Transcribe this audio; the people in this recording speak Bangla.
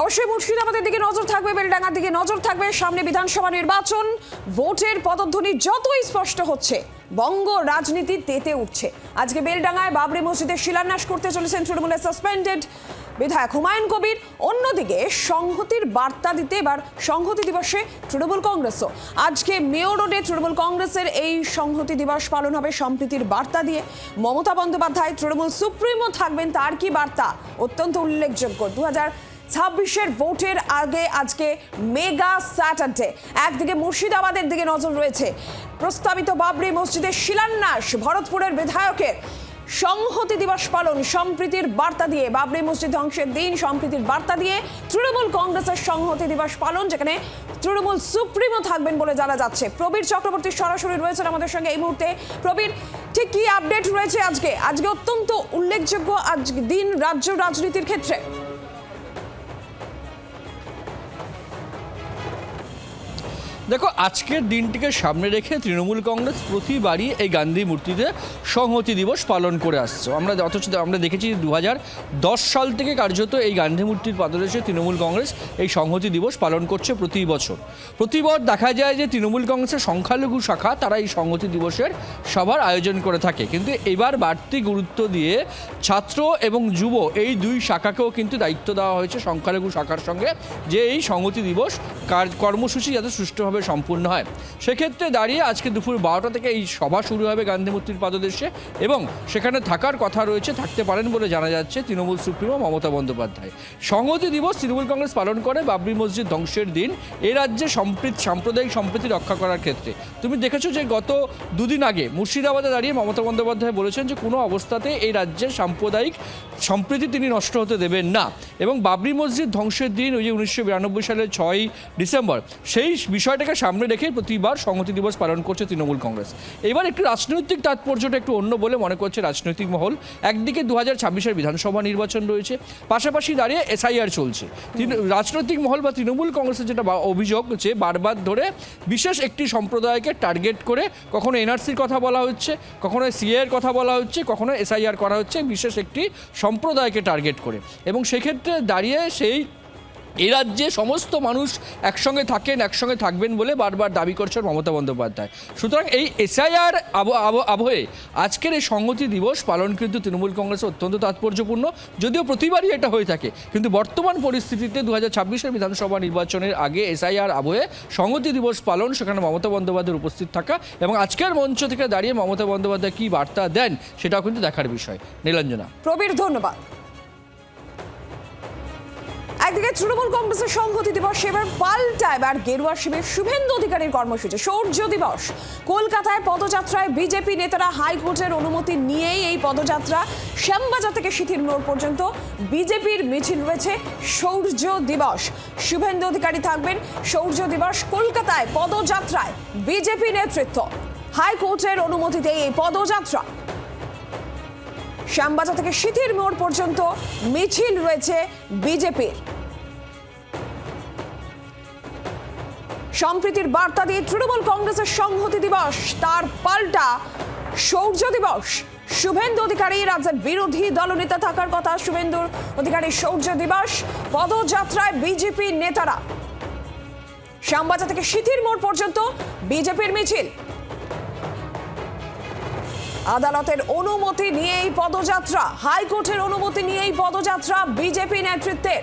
অবশ্যই মুর্শিদাবাদের দিকে নজর থাকবে, বেলডাঙ্গার দিকে নজর থাকবে। সামনে বিধানসভা নির্বাচন, ভোটের পদধ্বনি যতই স্পষ্ট হচ্ছে, বঙ্গ রাজনীতি তেতে উঠছে। আজকে বেলডাঙ্গায় বাবরি মসজিদের শিলান্যাস করতে চলেছেন তৃণমূলের সাসপেন্ডেড বিধায়ক হুমায়ুন কবির। অন্যদিকে সংহতির বার্তা দিতে এবার সংহতি দিবসে তৃণমূল কংগ্রেসও। আজকে মেয়র রোডে তৃণমূল কংগ্রেসের এই সংহতি দিবস পালন হবে সম্প্রীতির বার্তা দিয়ে। মমতা বন্দ্যোপাধ্যায় তৃণমূল সুপ্রিমো থাকবেন, তার কি বার্তা? অত্যন্ত উল্লেখযোগ্য। দু হাজার ছাব্বিশের ভোটের আগে আজকে মেগা স্যাটারডে। একদিকে মুর্শিদাবাদের দিকে নজর রয়েছে প্রস্তাবিত বাবরি মসজিদের শিলান্যাস ভরতপুরের বিধায়কের। সংহতি দিবস পালন, সম্প্রীতির বার্তা দিয়ে বাবরি মসজিদ ধ্বংসের দিন, সম্প্রীতির বার্তা দিয়ে তৃণমূল কংগ্রেসের সংহতি দিবস পালন, যেখানে তৃণমূল সুপ্রিমো থাকবেন বলে জানা যাচ্ছে। প্রবীর চক্রবর্তী সরাসরি রয়েছেন আমাদের সঙ্গে এই মুহূর্তে। প্রবীর, ঠিক কি আপডেট রয়েছে আজকে? আজকে অত্যন্ত উল্লেখযোগ্য আজ দিন রাজ্য রাজনীতির ক্ষেত্রে। দেখো, আজকের দিনটিকে সামনে রেখে তৃণমূল কংগ্রেস প্রতিবারই এই গান্ধী মূর্তিতে সংহতি দিবস পালন করে আসছে। আমরা অথচ আমরা দেখেছি দু সাল থেকে কার্যত এই গান্ধী মূর্তির পাদদেশে তৃণমূল কংগ্রেস এই সংহতি দিবস পালন করছে প্রতি বছর। প্রতিবার দেখা যায় যে তৃণমূল কংগ্রেসের সংখ্যালঘু শাখা তারা এই সংহতি দিবসের সভার আয়োজন করে থাকে। কিন্তু এবার বাড়তি গুরুত্ব দিয়ে ছাত্র এবং যুব এই দুই শাখাকেও কিন্তু দায়িত্ব দেওয়া হয়েছে সংখ্যালঘু শাখার সঙ্গে যে এই সংহতি দিবস কার- কর্মসূচি যাতে সুষ্ঠুভাবে সম্পূর্ণ হয়। সেক্ষেত্রে দাঁড়িয়ে আজকে দুপুর বারোটা থেকে এই সভা শুরু হবে গান্ধী মূর্তির পাদদেশে এবং সেখানে থাকার কথা রয়েছে, থাকতে পারেন বলে জানা যাচ্ছে তৃণমূল সুপ্রিমো মমতা বন্দ্যোপাধ্যায়। সংহতি দিবস তৃণমূল কংগ্রেস পালন করে বাবরি মসজিদ ধ্বংসের দিন। এ রাজ্যে সম্প্রীত, সাম্প্রদায়িক সম্প্রীতি রক্ষা করার ক্ষেত্রে। তুমি দেখেছ যে গত দুদিন আগে মুর্শিদাবাদে দাঁড়িয়ে মমতা বন্দ্যোপাধ্যায় বলেছেন যে কোনো অবস্থাতে এই রাজ্যের সাম্প্রদায়িক সম্প্রীতি তিনি নষ্ট হতে দেবেন না। এবং বাবরি মসজিদ ধ্বংসের দিন ওই যে উনিশশো বিরানব্বই সালের ছয়ই ডিসেম্বর, সেই বিষয়টাকে সামনে রেখে প্রতিবার সংহতি দিবস পালন করছে তৃণমূল কংগ্রেস। এবার একটু রাজনৈতিক তাৎপর্যটা একটু অন্য বলে মনে করছে রাজনৈতিক মহল। একদিকে দু হাজার ছাব্বিশের বিধানসভা নির্বাচন রয়েছে, পাশাপাশি দাঁড়িয়ে এসআইআর চলছে। রাজনৈতিক মহল বা তৃণমূল কংগ্রেসের যেটা অভিযোগ যে বারবার ধরে বিশেষ একটি সম্প্রদায়কে টার্গেট করে কখনো এনআরসির কথা বলা হচ্ছে, কখনো সিএ এর কথা বলা হচ্ছে, কখনো এসআইআর করা হচ্ছে, বিশেষ একটি সম্প্রদায়কে টার্গেট করে। এবং সেক্ষেত্রে দাঁড়িয়ে সেই এ রাজ্যে সমস্ত মানুষ একসঙ্গে থাকেন, একসঙ্গে থাকবেন বলে বারবার দাবি করছেন মমতা বন্দ্যোপাধ্যায়। সুতরাং এই এসআইআর আবহে আজকের এই সংহতি দিবস পালন কিন্তু তৃণমূল কংগ্রেসের অত্যন্ত তাৎপর্যপূর্ণ। যদিও প্রতিবারই এটা হয়ে থাকে, কিন্তু বর্তমান পরিস্থিতিতে দু হাজার বিধানসভা নির্বাচনের আগে এসআইআর আবহে সংহতি দিবস পালন সেখানে মমতা বন্দ্যোপাধ্যায়ের উপস্থিত থাকা এবং আজকের মঞ্চ থেকে দাঁড়িয়ে মমতা বন্দ্যোপাধ্যায় কী বার্তা দেন সেটাও কিন্তু দেখার বিষয়। নীলাঞ্জনা। প্রবীর, ধন্যবাদ। একদিকে তৃণমূল কংগ্রেসের সংহতি দিবস, এবার পাল্টা এবার গেরুয়া শিবির শুভেন্দু অধিকারীর কর্মসূচি, সৌর্য দিবস। কলকাতায় পদযাত্রায় বিজেপি নেতারা হাইকোর্টের অনুমতি নিয়েই এই পদযাত্রা শ্যামবাজার থেকে সিথির মোড় পর্যন্ত। বিজেপির মিছিল রয়েছে, সৌর্য দিবস। শুভেন্দু অধিকারী থাকবেন, সৌর্য দিবস কলকাতায় পদযাত্রায় বিজেপি নেতৃত্ব। হাইকোর্টের অনুমতিতে এই পদযাত্রা। শ্যামবাজার থেকে সিথির মোড় পর্যন্ত মিছিল রয়েছে বিজেপির। সম্প্রীতির বার্তা দিয়ে তৃণমূল কংগ্রেসের সংহতি দিবস, তার পাল্টা শৌর্য দিবস। শুভেন্দু অধিকারী রাজ্যের বিরোধী দলনেতা থাকার কথা শুভেন্দু অধিকারী শৌর্য দিবস, পদযাত্রায় বিজেপি নেতারা। শ্যামবাজার থেকে সিথির মোড় পর্যন্ত বিজেপির মিছিল। আদালতের অনুমতি নিয়েই পদযাত্রা, হাইকোর্টের অনুমতি নিয়েই পদযাত্রা বিজেপি নেতৃত্বের।